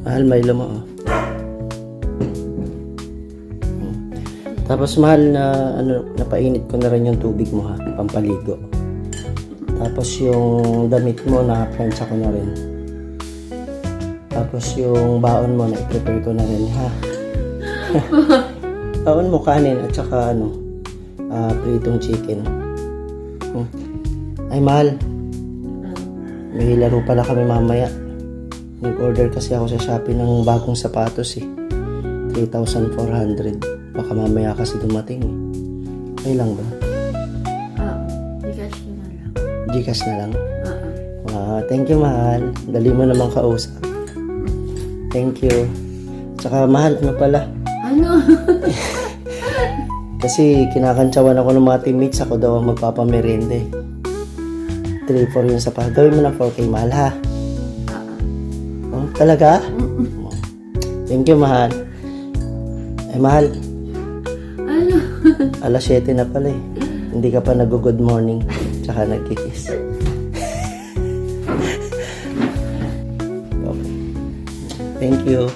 Mahal, Milo mo. oh. Tapos mahal na ano, napainit ko na rin yung tubig mo ha, pampaligo. Tapos yung damit mo na plancha ko na rin. Tapos yung baon mo na i-prepare ko na rin ha. baon mo kanin at saka ano, ah, pritong chicken. Hmm. Ay mahal, may laro pala kami mamaya. Nag-order kasi ako sa Shopee ng bagong sapatos eh. 3,400. Baka mamaya kasi dumating eh. Okay lang ba? Ah, kasi na lang. Gcash na lang. Ah, ah. Wow, thank you mahal. Dali mo naman kausap. Thank you. Tsaka mahal, ano pala? Ano? Kasi kinakantsawan ako ng mga teammates. Ako daw ang magpapamerende. 3-4 yung sapatos. Gawin mo ng 4K mahal ha. ah. Oh, talaga? Thank you mahal. Eh mahal, Ano? Alas 7 na pala eh. Hindi ka pa nag-good morning. Tsaka nagkikis. okay. Thank you.